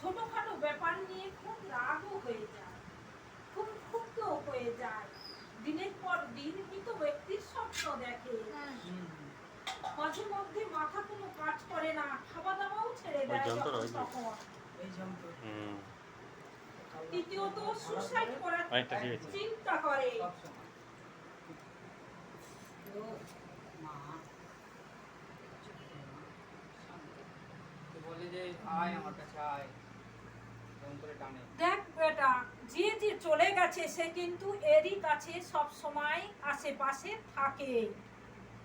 ছোটখাটো ব্যাপার নিয়ে খুব রাগও হয়ে যায় খুব ক্ষুব্ধ হয়ে যায়। দিনের পর দিন মৃত ব্যক্তির স্বপ্ন দেখে। মাঝে মধ্যে মাথা কোনো কাজ করে না খাওয়া দাওয়াও ছেড়ে দেয়। তখন। এই যন্ত্র হুম। তৃতীয়ত সুসাইড করার চিন্তা করে সব সময় ও মা তো বলে যে আয় আমার কাছে আয়। এরকম করে টানে। দেখ বেটা যে যে চলে গেছে সে কিন্তু এরই কাছে সব সময় আশেপাশে থাকে।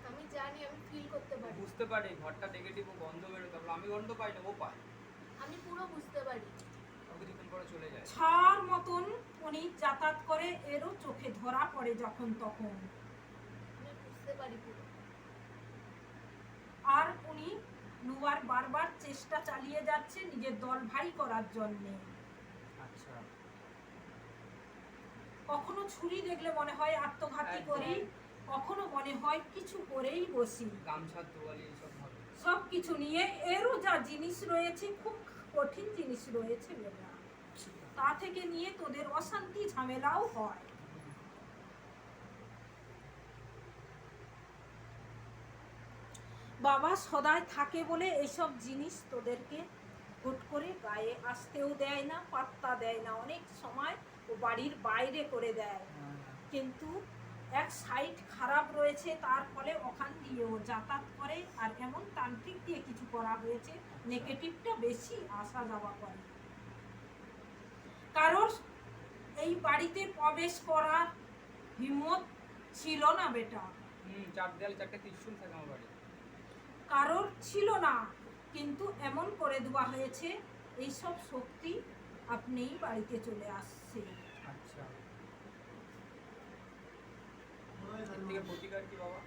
আমি জানি আমি ফিল করতে পারি। বুঝতে পারি ঘরটা নেগেটিভ ও গন্ধ বেরোতে আমি গন্ধ পাই না ও পায়। আমি পুরো বুঝতে পারি। ছার মতন উনি যাতায়াত করে এরও চোখে ধরা পড়ে যখন তখন। বুঝতে পারি পুরো। আর উনি নুয়ার বারবার চেষ্টা চালিয়ে যাচ্ছে নিজের দল ভাই করার জন্যে। আচ্ছা। কখনো ছুরি দেখলে মনে হয় আত্মঘাতী করি কখনো মনে হয় কিছু করেই বসি। গামছা তোয়ালি এসব সব কিছু নিয়ে এরও যা জিনিস রয়েছে খুব কঠিন জিনিস রয়েছে বেটা। তা থেকে নিয়ে তোদের অশান্তি ঝামেলাও হয়। বাবা সদায় থাকে বলে এইসব জিনিস তোদেরকে হুট করে গায়ে আসতেও দেয় না, পাত্তা দেয় না। অনেক সময় ও বাড়ির বাইরে করে দেয়। কিন্তু এক সাইড খারাপ রয়েছে, তার ফলে ওখান দিয়ে ও যাতায়াত করে আর এমন তান্ত্রিক দিয়ে কিছু করা হয়েছে নেগেটিভটা বেশি আসা যাওয়া করে। কারোর এই বাড়িতে প্রবেশ করার হিম্মত ছিল না বেটা। হুম, চার দেয়ালে, চারটে ত্রিশুল থাকে আমার কারোর ছিল না। কিন্তু এমন করে দেওয়া হয়েছে এইসব শক্তি আপনিই বাড়িতে চলে আসছে। আচ্ছা। এর থেকে প্রতিকার কি বাবা?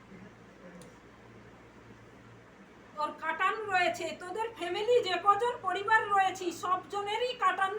ওর কাটান রয়েছে তোদের ফ্যামিলি যে কজন পরিবার রয়েছে সব জনেরই কাটান